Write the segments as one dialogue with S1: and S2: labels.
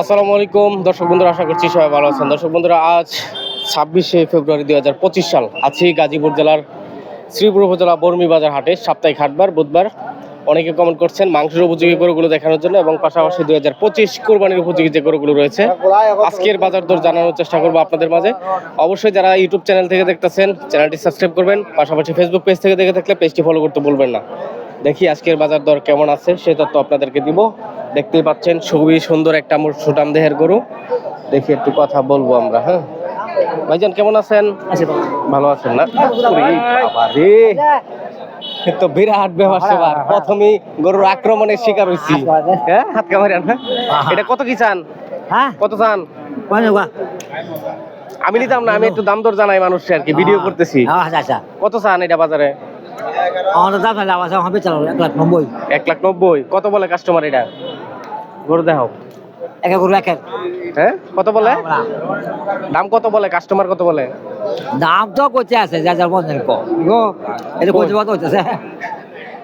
S1: আসসালামু আলাইকুম। দর্শক বন্ধুরা, আশা করছি সবাই ভালো আছেন। দর্শক বন্ধুরা, আজ ছাব্বিশে ফেব্রুয়ারি দুই হাজার পঁচিশ সাল। আছি গাজীপুর জেলার শ্রীপুর উপজেলা বর্মি বাজার হাটে। সাপ্তাহিক হাটবার, বুধবার। অনেকে কমেন্ট করছেন মাংসের উপযোগী গরুগুলো দেখানোর জন্য এবং পাশাপাশি দুই হাজার পঁচিশ কোরবানির উপযোগী যে গরুগুলো রয়েছে, আজকের বাজার দর জানানোর চেষ্টা করব আপনাদের মাঝে। অবশ্যই যারা ইউটিউব চ্যানেল থেকে দেখতেছেন চ্যানেলটি সাবস্ক্রাইব করবেন। পাশাপাশি ফেসবুক পেজ থেকে দেখে থাকলে পেজটি ফলো করতে বলবেন না। দেখি আজকের বাজার দর কেমন আছে সে তথ্য আপনাদেরকে দিব। দেখতেই পাচ্ছেন খুবই সুন্দর একটা সুটাম দেহের গরু। দেখি একটু কথা বলব আমরা হ্যাঁ? ভাইজান কেমন আছেন? ভালো। আছেন না? তো বিরাট ব্যাপার সেবার। প্রথমেই গরুর আক্রমণের শিকার হইছি। হ্যাঁ? হাত কামারিয়ান হ্যাঁ? এটা কত কি চান?
S2: হ্যাঁ?
S1: কত চান? আমি নিতাম না আমি একটু দাম দর জানাই মানুষকে আর কি ভিডিও করতেছি।
S2: আচ্ছা আচ্ছা।
S1: কত চান এটা বাজারে?
S2: আমাদের দাম তাহলে আবার হবে চালাবো এক লাখ নব্বই।
S1: এক লাখ নব্বই। কত বলে কাস্টমার এটা? গরু দেখাও।
S2: এক এক এক
S1: হ্যাঁ? কত বলে? দাম কত বলে? কাস্টমার কত বলে?
S2: দাম তো কচে আছে যা যার মনে কো এটা করতে কত হচ্ছে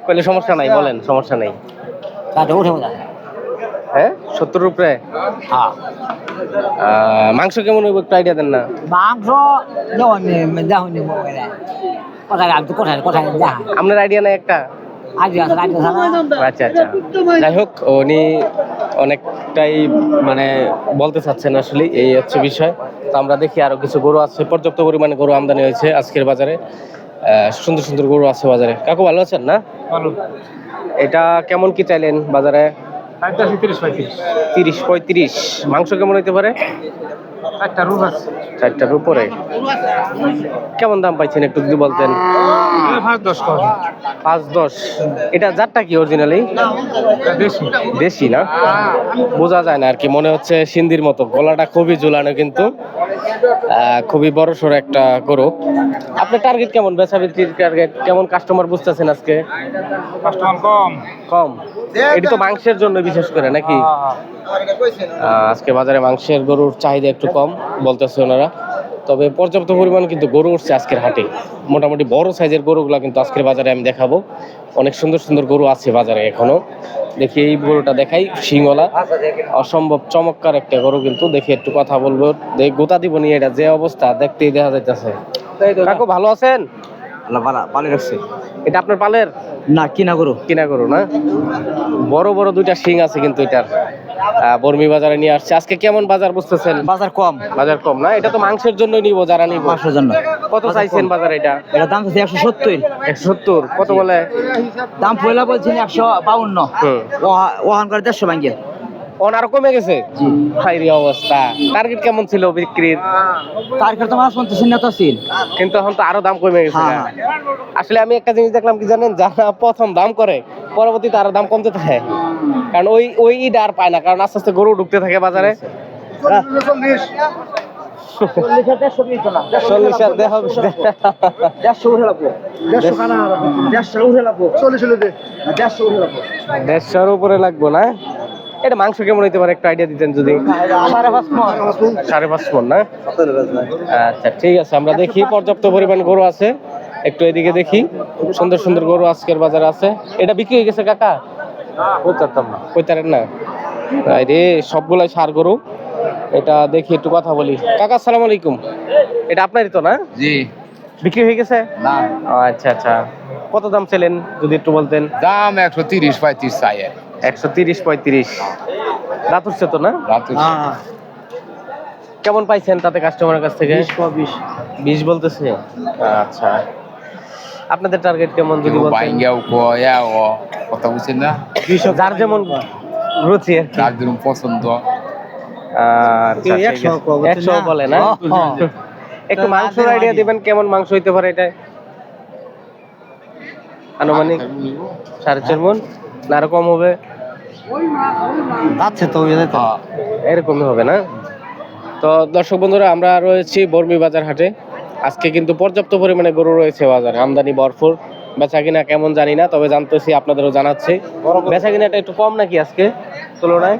S1: কইলে সমস্যা নাই বলেন সমস্যা নাই।
S2: তাতে উঠে
S1: হ্যাঁ? সত্তর উপরে
S2: হ্যাঁ।
S1: মাংস কেমন হইব একটু আইডিয়া দেন না।
S2: মাংস নেই কোথায় তো কোথায় কোথায়
S1: আপনার আইডিয়া নাই একটা? আচ্ছা আচ্ছা। যাই হোক উনি অনেকটাই মানে বলতে চাচ্ছেন আসলে এই হচ্ছে বিষয়। তো আমরা দেখি আরও কিছু গরু আছে পর্যাপ্ত পরিমাণে গরু আমদানি হয়েছে আজকের বাজারে। সুন্দর সুন্দর গরু আছে বাজারে। কাকু ভালো আছেন না?
S3: ভালো।
S1: এটা কেমন কি চাইলেন বাজারে?
S3: তিরিশ পঁয়ত্রিশ।
S1: মাংস কেমন হইতে পারে? চারটার উপরে। কেমন দাম পাইছেন একটু যদি বলতেন?
S3: পাঁচ দশ
S1: এটা যারটা কি অরিজিনালি দেশি। না? বোঝা যায় না আর কি। মনে হচ্ছে সিন্দির মতো। গলাটা খুবই ঝুলানো কিন্তু। খুবই বড় সড়ো একটা গরু। আপনার টার্গেট কেমন? বেচা বিক্রির টার্গেট কেমন? কাস্টমার বুঝতেছেন আজকে?
S3: কাস্টমার কম।
S1: কম? এটি তো মাংসের জন্য বিশেষ করে নাকি? আহ, আজকে বাজারে মাংসের গরুর চাহিদা একটু কম বলতেছে ওনারা। তবে পর্যাপ্ত পরিমাণ কিন্তু গরু উঠছে আজকের হাটে। মোটামুটি বড় সাইজের গরুগুলা কিন্তু আজকের বাজারে আমি দেখাবো। অনেক সুন্দর সুন্দর গরু আছে বাজারে এখনও। দেখি এই গরুটা দেখাই সিংওয়ালা অসম্ভব চমৎকার একটা গরু কিন্তু। দেখি একটু কথা বলব। দেখ গোতা দিব নিয়ে এটা যে অবস্থা দেখতেই দেখা যাইতেছে। কাকু ভালো আছেন?
S2: পালে রাখছে।
S1: এটা আপনার পালের?
S2: না কিনা গরু।
S1: কিনা গরু না? বড় বড় দুইটা শিং আছে কিন্তু এটার। বর্মি বাজারে নিয়ে আসছে। আজকে কেমন বাজার বুঝতেছেন?
S2: বাজার কম।
S1: বাজার কম না? এটা তো মাংসের জন্য নিব যারা নিব।
S2: পাঁচশোর জন্য।
S1: কত চাইছেন বাজার এটা?
S2: এটা দাম তো একশো সত্তর।
S1: একশো সত্তর। কত বলে?
S2: দাম পয়লা বলছেন একশো বাউন্ন। ওহান করে দেড়শো ভাঙ্গে।
S1: অন কমে গেছে? হাইরি অবস্থা। টার্গেট কেমন ছিল বিক্রির?
S2: তার তো মাছ পঞ্চাশ না তো ছিল।
S1: কিন্তু এখন তো আরও দাম কমে গেছে
S2: হ্যাঁ,
S1: আসলে আমি একটা জিনিস দেখলাম কি জানেন? যারা প্রথম দাম করে পরবর্তীতে আরও দাম কমতে থাকে। কারণ ওই ওই ঈদ আর পায় না কারণ আস্তে আস্তে গরু ঢুকতে থাকে বাজারে। দেড়শোর উপরে লাগবো না? এটা মাংস কেমন হইতে পারে একটা আইডিয়া দিতেন যদি।
S2: সাড়ে পাঁচ
S1: সাড়ে পাঁচ মন না? আচ্ছা ঠিক আছে আমরা দেখি পর্যাপ্ত পরিমাণ গরু আছে। একটু এদিকে দেখি সুন্দর সুন্দর গরু আজকের বাজারে আছে। এটা বিক্রি হয়ে গেছে কাকা? কইতারতাম না। কইতারেন না? এই রে সবগুলাই সার গরু। এটা দেখি একটু কথা বলি। কাকা আসসালামু আলাইকুম। এটা আপনারই তো না?
S3: জি।
S1: বিক্রি হয়ে গেছে?
S3: না।
S1: আচ্ছা আচ্ছা। কত দাম ছিলেন যদি একটু বলতেন?
S3: দাম একশো তিরিশ পঁয়ত্রিশ চাই।
S1: একশো তিরিশ পঁয়ত্রিশ। দাঁত উঠছে তো না?
S2: হ্যাঁ
S1: কেমন পাইছেন তাতে কাস্টমারের কাছ থেকে?
S2: বিশ
S1: বলতেছে? আচ্ছা। আপনাদের টার্গেট কেমন যদি বলতেন?
S3: কথা বুঝছেন না?
S1: যার যেমন রুচি আর কি।
S3: তার পছন্দ।
S1: আচ্ছা,
S2: একশো?
S1: বলে না। একটু মাংসের আইডিয়া দিবেন কেমন মাংস হইতে পারে এটা আনুমানিক সাড়ে চার মন না আরও কম হবে?
S2: আচ্ছা তো।
S1: এরকমই হবে না? তো দর্শক বন্ধুরা আমরা রয়েছি বর্মি বাজার হাটে। আজকে কিন্তু পর্যাপ্ত পরিমাণে গরু রয়েছে বাজারে। আমদানি ভরপুর। বেচা কিনা কেমন জানি না তবে জানতেছি আপনাদেরও জানাচ্ছি। বেচা কিনাটা একটু কম নাকি আজকে? তুলনায়?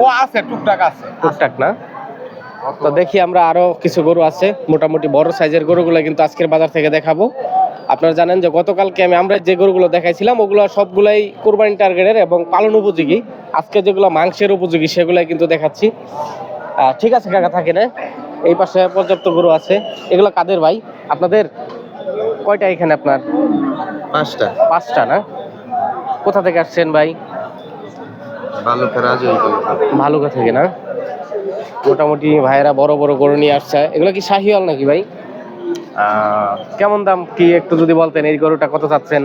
S3: ও আছে টুকটাক আছে।
S1: টুকটাক না? তো দেখি আমরা আরও কিছু গরু আছে মোটামুটি বড় সাইজের গরুগুলো কিন্তু আজকের বাজার থেকে দেখাবো। আপনারা জানেন যে গতকালকে আমি আমরা যে গরুগুলো দেখাইছিলাম ওগুলো সবগুলাই কোরবানি টার্গেটের এবং পালন উপযোগী। আজকে যেগুলো মাংসের উপযোগী সেগুলাই কিন্তু দেখাচ্ছি। ঠিক আছে কাকা থাকে না এই পাশে পর্যাপ্ত গরু আছে। এগুলো কাদের ভাই? আপনাদের কয়টা এখানে আপনার?
S2: পাঁচটা।
S1: পাঁচটা না? কোথা থেকে আসছেন ভাই? ভালুকা থেকে না? মোটামুটি ভাইয়েরা বড় বড় গরু নিয়ে আসছে। এগুলো কি শাহিওয়াল নাকি ভাই? কেমন দাম কি একটু যদি বলতেন এই গরুটা কত চাচ্ছেন?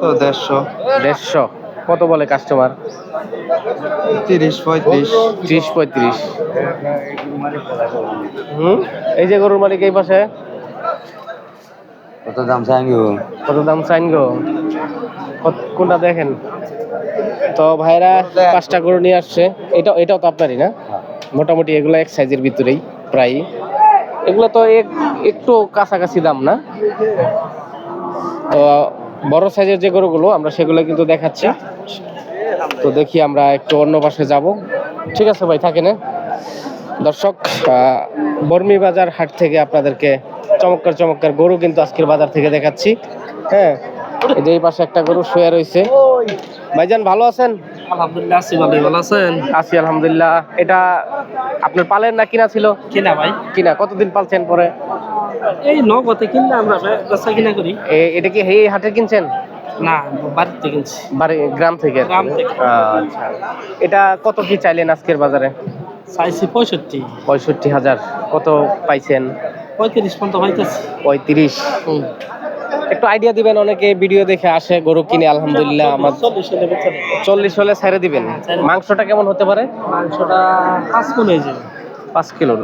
S2: তো দেড়শো।
S1: দেড়শো। কত বলে কাস্টমার
S2: তিরিশ পঁয়ত্রিশ।
S1: ত্রিশ পঁয়ত্রিশ। হুম? এই যে গরুর মালিক এই পাশে?
S2: কত দাম চাইনি
S1: কত দাম কত- কোনটা দেখেন? তো ভাইরা পাঁচটা গরু নিয়ে আসছে। এটা এটাও তো আপনারই না? মোটামুটি এগুলো এক সাইজের ভিতরেই প্রায় এগুলো তো এক- একটু কাছাকাছি দাম না? তো বড় সাইজের যে গরুগুলো আমরা সেগুলো কিন্তু দেখাচ্ছি। তো দেখি আমরা একটু অন্য পাশে যাব। ঠিক আছে ভাই থাকে না দর্শক আহ, বর্মি বাজার হাট থেকে আপনাদেরকে চমৎকার চমৎকার গরু কিন্তু আজকের বাজার থেকে দেখাচ্ছি। হ্যাঁ এই যে এই পাশে একটা গরু শুয়ে রয়েছে। ভাইজান ভালো আছেন?
S4: আলহামদুলিল্লাহ আছি ভালো ভালো আছেন?
S1: আছি আলহামদুলিল্লাহ। এটা আপনার পালের না কিনা ছিল?
S4: কিনা ভাই।
S1: কিনা কতদিন পালছেন পরে?
S4: এই নগদে কিনলে আমরা বেচা কিনা করি।
S1: এটা কি এই হাটে কিনছেন?
S4: না বাড়িতে কিনছি।
S1: বাড়ি গ্রাম থেকে?
S4: গ্রাম থেকে।
S1: আচ্ছা। এটা কত কি চাইলেন আজকের বাজারে?
S4: চাইছি পঁয়ষট্টি।
S1: পঁয়ষট্টি হাজার। কত পাইছেন?
S4: পঁয়ত্রিশ পর্যন্ত হইতেছে
S1: পঁয়ত্রিশ। একটু আইডিয়া দিবেন অনেকে ভিডিও দেখে আসে গরু কিনে আলহামদুলিল্লাহ আমার
S4: চল্লিশ হলে
S1: চল্লিশ হলে ছেড়ে দিবেন। মাংসটা কেমন হতে পারে?
S4: মাংসটা পাঁচ মন হয়ে যাবে।
S1: পাঁচ কিলো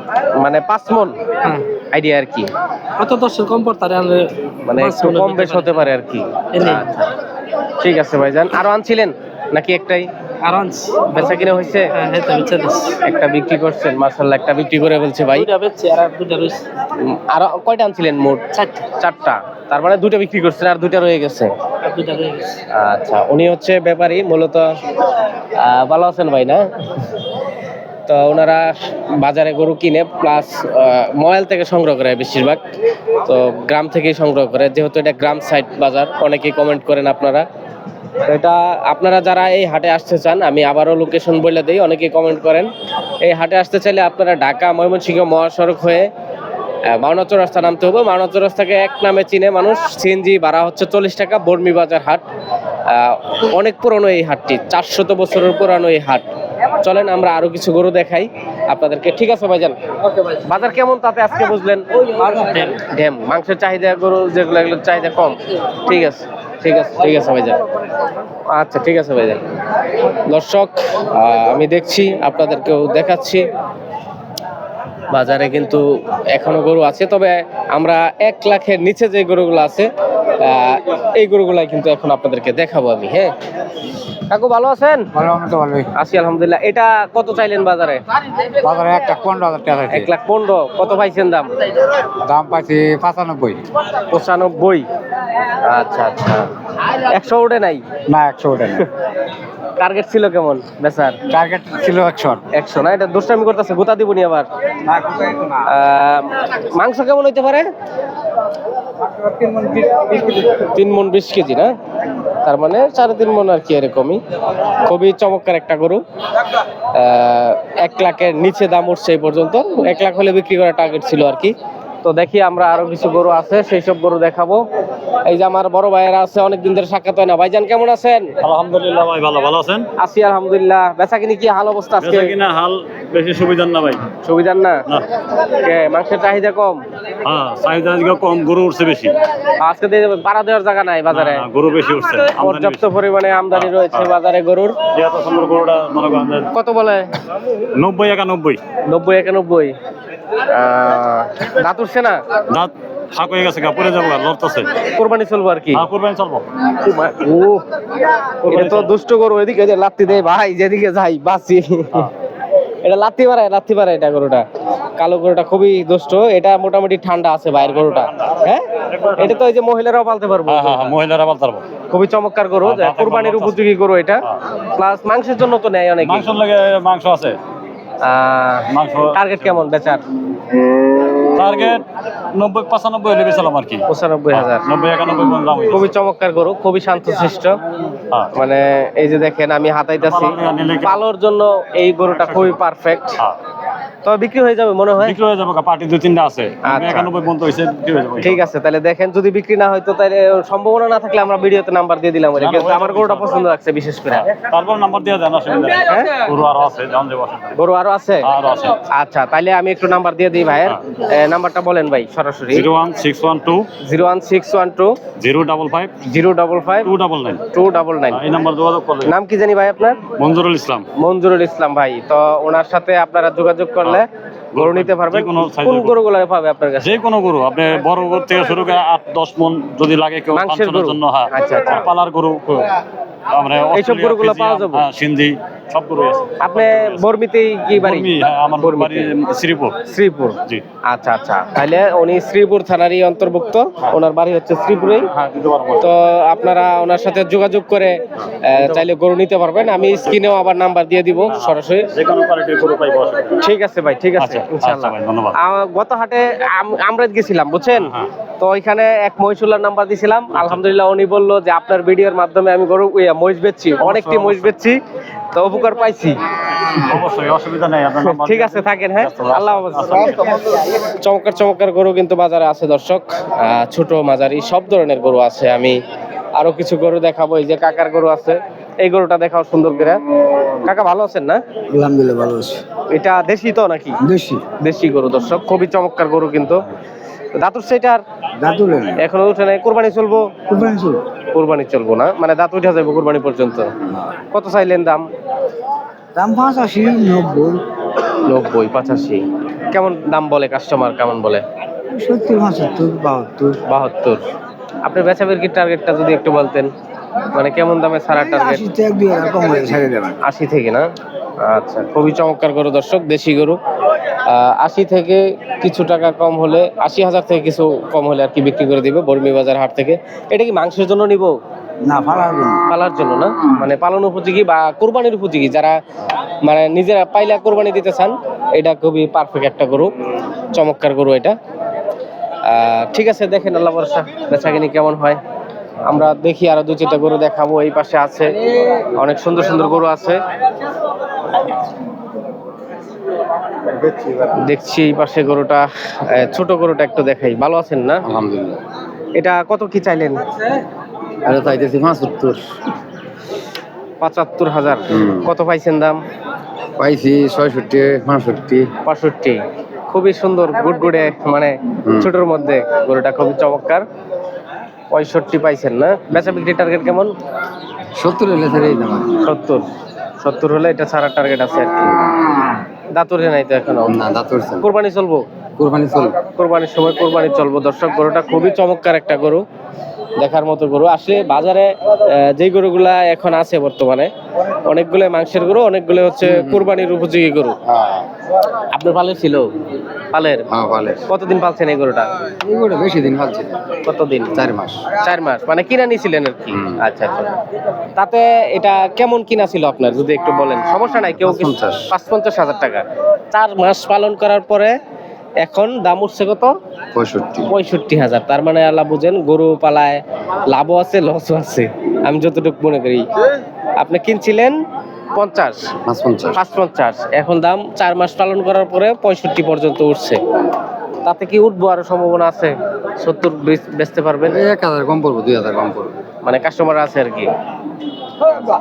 S1: মানে পাঁচ মন
S4: হ্যাঁ
S1: আইডিয়া আর কি।
S4: অত দশের কম পড়তারে
S1: মানে একটু কম বেশ হতে পারে আর কি। আচ্ছা। ঠিক আছে ভাই ভাইজান আরও আনছিলেন নাকি একটাই? বেচা কিনে হয়েছে?
S4: হ্যাঁ দিচ্ছি
S1: একটা বিক্রি করছেন মার্শাল্লাহ একটা বিক্রি করে ভাই।
S4: আর
S1: কয়টা আনছিলেন মোট?
S4: চারটা।
S1: তার মানে দুটো বিক্রি করছেন আর রয়ে গেছে।
S4: রয়ে গেছে।
S1: আচ্ছা উনি হচ্ছে ব্যাপারী মূলত ভালো আছেন ভাই না? তো ওনারা বাজারে গরু কিনে প্লাস ময়াল থেকে সংগ্রহ করে বেশিরভাগ। তো গ্রাম থেকেই সংগ্রহ করে। যেহেতু এটা গ্রাম সাইড বাজার, অনেকেই কমেন্ট করেন আপনারা। এটা আপনারা যারা এই হাটে আসতে চান, আমি আবারও লোকেশন বলে দিই, অনেকেই কমেন্ট করেন। এই হাটে আসতে চাইলে আপনারা ঢাকা, ময়মনসিংহ মহাসড়ক হয়ে মাওনা চৌরাস্তা নামতে হবে মাওনা চৌরাস্তাকে এক নামে চিনে মানুষ। সিএনজি ভাড়া হচ্ছে চল্লিশ টাকা, বর্মি বাজার হাট। অনেক পুরনো এই হাটটি, চারশত বছরের পুরানো এই হাট। চলেন আমরা আরও কিছু গরু দেখাই আপনাদেরকে। ঠিক আছে ভাইজান? বাজার কেমন তাতে আজকে বুঝলেন? ড্যাম মাংসের চাহিদা গরু যেগুলো এগুলোর চাহিদা কম। ঠিক আছে ঠিক আছে ঠিক আছে ভাইজান। আচ্ছা ঠিক আছে ভাইজান। দর্শক আমি দেখছি আপনাদেরকেও দেখাচ্ছি। বাজারে কিন্তু এখনও গরু আছে তবে আমরা এক লাখের নিচে যে গরুগুলো আছে এই গরুগুলাই কিন্তু এখন আপনাদেরকে দেখাবো আমি হ্যাঁ? কাকু ভালো আছেন?
S3: ভালো আমি তো ভালোই।
S1: আছি আলহামদুলিল্লাহ। এটা কত চাইলেন বাজারে?
S3: বাজারে একটা পনেরো হাজার টাকা
S1: এক লাখ পনেরো। কত পাইছেন দাম?
S3: দাম পাইছি পঁচানব্বই।
S1: পঁচানব্বই? আচ্ছা আচ্ছা। একশো উঠে নাই?
S3: না একশো ওটা
S1: টার্গেট ছিল কেমন বেচার?
S3: টার্গেট ছিল একশো
S1: একশো না? এটা দুষ্টামি করতেছে গোতা দিবনি আবার? মাংস কেমন হইতে পারে? তিন মন বিশ কেজি না? তার মানে সাড়ে তিন মন আর কি এরকমই। খুবই চমৎকার একটা গরু। এক লাখের নিচে দাম উঠছে এই পর্যন্ত। এক লাখ হলে বিক্রি করার টার্গেট ছিল আর কি। তো দেখি আমরা আরও কিছু গরু আছে সেই সব গরু দেখাবো। এই যে আমার বড় ভাইয়েরা আছে অনেকদিন ধরে সাক্ষাৎ হয় না। ভাইজান কেমন আছেন?
S5: আলহামদুলিল্লাহ ভাই ভালো। ভালো আছেন?
S1: আছি আলহামদুলিল্লাহ। বেচা কিনি কি হাল অবস্থা আজকে?
S5: বেচা কিনা হাল বেশি সুবিধার না ভাই।
S1: সুবিধার না? কে মাংসের চাহিদা কম?
S5: হ্যাঁ চাহিদা আজকে কম গরু উঠছে বেশি।
S1: আজকে দিয়ে পাড়া দেওয়ার জায়গা নাই বাজারে।
S5: গরু বেশি উঠছে
S1: পর্যাপ্ত পরিমাণে আমদানি রয়েছে বাজারে গরুর।
S5: এত সুন্দর গরুটা
S1: কত বলে?
S5: নব্বই একানব্বই।
S1: নব্বই একানব্বই। আহ, উঠছে না?
S5: দাঁত ফাঁক হয়ে গেছে পরে যাব লড়তেছে
S1: কোরবানি চলবো আর কি?
S5: হ্যাঁ কোরবানি চলবো।
S1: ও এটা তো দুষ্ট গরু এদিকে যে লাত্তি দেয় ভাই যেদিকে যাই বাঁচি। এটা লাত্তি মারায় লাত্তি মারায় এটা গরুটা। কালো গরুটা খুবই দুষ্ট এটা মোটামুটি ঠান্ডা আছে বাইরের গরুটা। হ্যাঁ? এটা তো এই যে মহিলারাও পালতে পারব।
S5: হ্যাঁ হ্যাঁ হ্যাঁ মহিলারা পালতে পারব।
S1: খুবই চমৎকার গরু
S5: হ্যাঁ,
S1: কুরবানির। উপযোগী গরু এটা।
S5: হ্যাঁ।
S1: প্লাস মাংসের জন্য তো নেয় অনেক।
S5: মাংস লাগে মাংস আছে। মাংস
S1: টার্গেট কেমন বেচার?
S5: টার্গেট নব্বই পঁচানব্বই হলে বেছিলাম আর কি।
S1: পঁচানব্বই হাজার।
S5: নব্বই একানব্বই দাম
S1: খুবই চমৎকার গরু খুবই শান্তশিষ্ট।
S5: হ্যাঁ।
S1: মানে এই যে দেখেন আমি হাতাইতেছি। পালোর জন্য এই গরুটা খুবই পারফেক্ট
S5: হ্যাঁ।
S1: তবে বিক্রি হয়ে যাবে মনে হয়?
S5: বিক্রি হয়ে যাবে পার্টি দুই তিনটা আছে।
S1: আচ্ছা।
S5: একানব্বই পর্যন্ত হয়েছে বিক্রি হয়ে যাবে।
S1: ঠিক আছে তাহলে দেখেন যদি বিক্রি না হয়তো তাহলে সম্ভাবনা না থাকলে আমরা ভিডিওতে নাম্বার দিয়ে দিলাম ওরে। কিন্তু আমার গরুটা পছন্দ লাগছে বিশেষ করে।
S5: তারপর নাম্বার দিয়ে দেন অসুবিধা নেই।
S1: হ্যাঁ?
S5: গরু আরও আছে যে
S1: গরু আরও আছে?
S5: আরও আছে।
S1: আচ্ছা তাহলে আমি একটু নাম্বার দিয়ে দিই ভাইয়ের। নাম্বারটা বলেন ভাই সরাসরি।
S5: Two double nine.
S1: Two double nine.
S5: এই নাম্বার যোগাযোগ
S1: নাম কি জানি ভাই আপনার?
S5: মঞ্জুরুল ইসলাম।
S1: মঞ্জুরুল ইসলাম ভাই তো ওনার সাথে আপনারা যোগাযোগ করলে গরু নিতে পারবেন
S5: কোন।
S1: গরুগুলো পাবে আপনার কাছে?
S5: যে কোনো গরু। আপনি বড় গরু থেকে শুরু করে আট দশ মন যদি লাগে কেউ জন্য হ্যাঁ।
S1: আচ্ছা, আচ্ছা।
S5: পালার গরু।
S1: এইসব গরুগুলো পাওয়া যাবে?
S5: হ্যাঁ, সিন্ধি সব গরু আছে।
S1: আপনি বর্মিতেই কি বাড়ি?
S5: হ্যাঁ আমার বাড়ি শ্রীপুর।
S1: শ্রীপুর?
S5: জি।
S1: আচ্ছা আচ্ছা। তাহলে উনি শ্রীপুর থানারই অন্তর্ভুক্ত। ওনার বাড়ি হচ্ছে শ্রীপুরেই।
S5: হ্যাঁ দিতে পারব
S1: তো আপনারা ওনার সাথে যোগাযোগ করে চাইলে গরু নিতে পারবেন। আমি স্ক্রিনেও আবার নাম্বার দিয়ে দিব সরাসরি।
S5: যে কোনো কোয়ালিটির গরু পাইবো অসুবিধা নেই।
S1: ঠিক আছে ভাই ঠিক আছে
S5: আচ্ছা,
S1: ইনশাআল্লাহ।
S5: আচ্ছা
S1: গত হাটে আম- আমরা গেছিলাম বুঝছেন?
S5: হ্যাঁ।
S1: তো ওইখানে এক মহিষুল্লার নাম্বার দিছিলাম। আলহামদুলিল্লাহ উনি বলল যে আপনার ভিডিওর মাধ্যমে আমি গরু মহিষ বেচছি। অনেকটি মহিষ বেচছি। তো উপকার পাইছি।
S5: অবশ্যই অসুবিধা নেই
S1: ঠিক আছে থাকেন হ্যাঁ? আল্লাহ চমৎকার চমৎকার গরু কিন্তু বাজারে আছে দর্শক। ছোট মাঝারি সব ধরনের গরু আছে। আমি আরও কিছু গরু দেখাবো। এই যে কাকার গরু আছে এই গরুটা দেখাও সুন্দর করে। কাকা ভালো আছেন না?
S2: আলহামদুলিল্লাহ ভালো আছি।
S1: এটা দেশি তো নাকি?
S2: দেশি।
S1: দেশি গরু দর্শক। খুবই চমৎকার গরু কিন্তু। দাঁতুর সেটার
S2: দাদুলে
S1: এখনও উঠে নাই। কোরবানি চলবো?
S2: কুরবানি চল
S1: কোরবানি চলবো না। মানে দাঁত উঠে যাবে কোরবানি পর্যন্ত। কত চাইলেন দাম?
S2: দাম পাঁচ আশি নব্বই।
S1: নব্বই পঁচাশি। কেমন দাম বলে কাস্টমার কেমন বলে?
S2: সত্তর পঁচাত্তর বাহাত্তর।
S1: বাহাত্তর। আপনার বেচা বিক্রির টার্গেটটা যদি একটু বলতেন? মানে কেমন দামে ছাড়ার টার্গেট আশি থেকে না? আচ্ছা খুবই চমৎকার গরু দর্শক দেশি গরু। আশি থেকে কিছু টাকা কম হলে আশি হাজার থেকে কিছু কম হলে আর কি বিক্রি করে দিবে বর্মি বাজার হাট থেকে। এটা কি মাংসের জন্য নিব?
S2: না ফালার জন্য।
S1: পালার জন্য না? মানে পালন উপযোগী বা কোরবানির উপযোগী? যারা মানে নিজেরা পাইলা কোরবানি দিতে চান এটা খুবই পারফেক্ট একটা গরু চমৎকার গরু এটা। ঠিক আছে দেখেন আল্লাহ ভরসা বেচাকিনি কেমন হয়। আমরা দেখি আরও দু চারটা গরু দেখাবো এই পাশে আছে অনেক সুন্দর সুন্দর গরু আছে। দেখছি এই পাশে গরুটা ছোট গরুটা একটু দেখাই। ভালো আছেন না?
S3: আলহামদুলিল্লাহ।
S1: এটা কত কি চাইলেন?
S3: এটা চাইতেছি পাঁচাত্তর।
S1: পঁচাত্তর হাজার। কত পাইছেন দাম?
S3: পাইছি ছয়ষট্টি পঁয়ষট্টি।
S1: পঁয়ষট্টি। খুবই সুন্দর গুড়গুড়ে মানে। ছোটর মধ্যে গরুটা খুবই চমৎকার। পঁয়ষট্টি পাইছেন না? বেচা বিক্রি টার্গেট কেমন?
S3: সত্তর হলে দাম
S1: সত্তর। সত্তর হলে এটা ছাড়ার টার্গেট আছে আর কি। দাঁতুরে নাই তো এখনও?
S3: না দাঁতর
S1: কোরবানি চলবো?
S3: কোরবানি চলবো।
S1: কোরবানির সময় কোরবানি চলবো। দর্শক গরুটা খুবই চমৎকার একটা গরু। দেখার মতো গরু। আসলে বাজারে যেই গরুগুলা এখন আছে বর্তমানে অনেকগুলো মাংসের গরু অনেকগুলো হচ্ছে কোরবানির উপযোগী গরু। আপনার পালের ছিল? পালের?
S3: হ্যাঁ ভালো
S1: কতদিন পালছেন এই গরুটা?
S3: এইগুলো বেশি দিন খাচ্ছে
S1: কতদিন?
S3: চার মাস।
S1: চার মাস। মানে কিনা নিয়েছিলেন আর কি? আচ্ছা আচ্ছা। তাতে এটা কেমন কিনা ছিল আপনার? যদি একটু বলেন। সমস্যা নাই কেউ
S3: ৫৫
S1: পাঁচ পঞ্চাশ হাজার টাকা। চার মাস পালন করার পরে এখন দাম উঠছে কত?
S3: পঁয়ষট্টি।
S1: পঁয়ষট্টি হাজার। তার মানে আল্লাহ বুঝেন গরু পালায় লাভও আছে লসও আছে। আমি যতটুকু মনে করি। আপনি কিনছিলেন? পঞ্চাশ।
S3: পাঁচ পঞ্চাশ
S1: এখন দাম চার মাস পালন করার পরে পঁয়ষট্টি পর্যন্ত উঠছে। তাতে কি উঠবো আরও সম্ভাবনা আছে? সত্তর বেচতে পারবেন?
S3: এক হাজার কম পড়ব দুই হাজার কম পড়ব।
S1: মানে কাস্টমার আছে আর কি।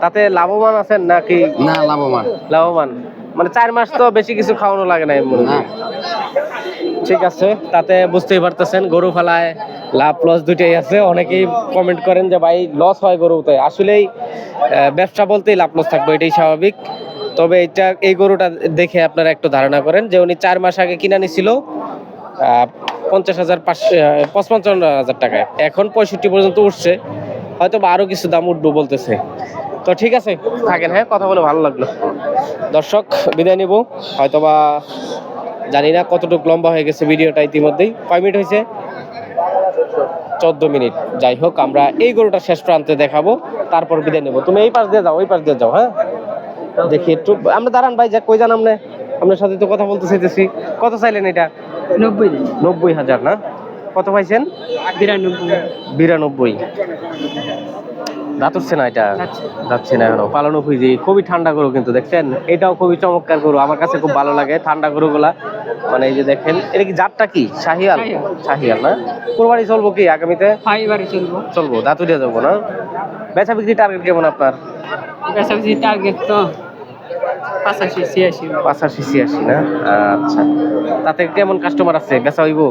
S1: তাতে লাভবান আছেন নাকি?
S3: না লাভবান।
S1: লাভবান? মানে চার মাস তো বেশি কিছু খাওয়ানো লাগে না ঠিক আছে, তাতে বুঝতেই পারতেছেন, গরু ফালায় লাভ লস দুইটাই আছে। অনেকেই কমেন্ট করেন যে, ভাই লস হয় গরুতে। আসলেই ব্যবসা বলতেই লাভ লস থাকবে, এটাই স্বাভাবিক। তবে এটা, এই গরুটা দেখে আপনারা একটু ধারণা করেন যে, উনি চার মাস আগে কিনা নিছিল পঞ্চাশ হাজার পাঁচশো পঁচপঞ্চান্ন হাজার টাকায়। এখন পঁয়ষট্টি পর্যন্ত উঠছে। হয়তো বা আরও কিছু দাম উঠবো বলতেছে। তো ঠিক আছে থাকেন হ্যাঁ কথা বলে ভালো লাগল। দর্শক বিদায় নিব। হয়তোবা জানি না কতটুকু লম্বা হয়ে গেছে ভিডিওটা ইতিমধ্যেই। কয় মিনিট হয়েছে? চোদ্দ মিনিট। যাই হোক আমরা এই গরুটা শেষ প্রান্তে দেখাবো। তারপর বিদায় নেব। তুমি এই পাশ দিয়ে যাও ওই পাশ দিয়ে যাও হ্যাঁ? দেখি একটু। আমরা দাঁড়ান ভাই যা কই যান আপনি? আপনার সাথে তো কথা বলতে চাইতেছি। কত চাইলেন এটা?
S4: নব্বই।
S1: নব্বই হাজার না? কত পাইছেন?
S4: বিরানব্বই।
S1: বিরানব্বই। দাঁত উঠছে না এটা।
S4: যাচ্ছে।
S1: না এখনও। পালানো ফুজি খুবই ঠান্ডা গরু কিন্তু দেখছেন? এটাও খুবই চমৎকার গরু। আমার কাছে খুব ভালো লাগে ঠান্ডা গরুগুলা। মানে এই যে দেখেন এটা কি জাতটা কি? শাহিয়াল?
S4: শাহিয়াল।
S1: না? কোরবানি চলবো কি আগামীতে?
S4: চলবো।
S1: চলবো দাঁত উঠে যাব না? বেচা বিক্রি টার্গেট কেমন আপনার?
S4: বেশি টার্গেট তো পাঁচাশি ছিয়াশি।
S1: পাঁচাশি ছিয়াশি না? আচ্ছা। তাতে কেমন কাস্টমার আছে? বেচা হইব?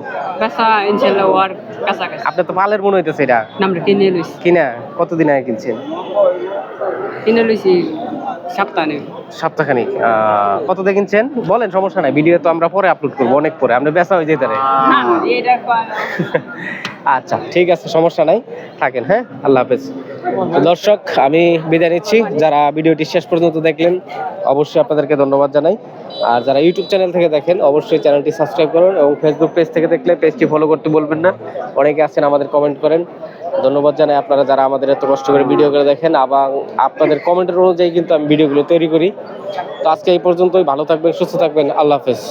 S4: বেচা ইনশাল্লাহ ওর কাছাকাছি।
S1: আপনার তো পালের মনে হইতেছে এটা।
S4: আমরা কিনে লইছি।
S1: কিনা? কতদিন আগে কিনছেন?
S4: কিনে লইছি সপ্তাহে
S1: সপ্তাহখানিক। আহ, কত দিয়ে কিনছেন? বলেন সমস্যা নাই। ভিডিও তো আমরা পরে আপলোড করব অনেক পরে। আমরা বেচা হয়ে যেতে আচ্ছা ঠিক আছে সমস্যা নাই। থাকেন হ্যাঁ? আল্লাহ হাফেজ। দর্শক, আমি বিদায় নিচ্ছি। যারা ভিডিওটি শেষ পর্যন্ত দেখলেন, অবশ্যই আপনাদেরকে ধন্যবাদ জানাই। আর যারা ইউটিউব চ্যানেল থেকে দেখেন, অবশ্যই চ্যানেলটি সাবস্ক্রাইব করুন এবং ফেসবুক পেজ থেকে দেখলে পেজটি ফলো করতে বলবেন না। অনেকে আছেন, আমাদের কমেন্ট করেন। ধন্যবাদ জানাই আপনারা যারা আমাদের এত কষ্ট করে ভিডিও করে দেখেন এবং আপনাদের কমেন্টের অনুযায়ী কিন্তু আমি ভিডিওগুলো তৈরি করি। তো আজকে এই পর্যন্তই, ভালো থাকবেন, সুস্থ থাকবেন, আল্লাহ হাফেজ।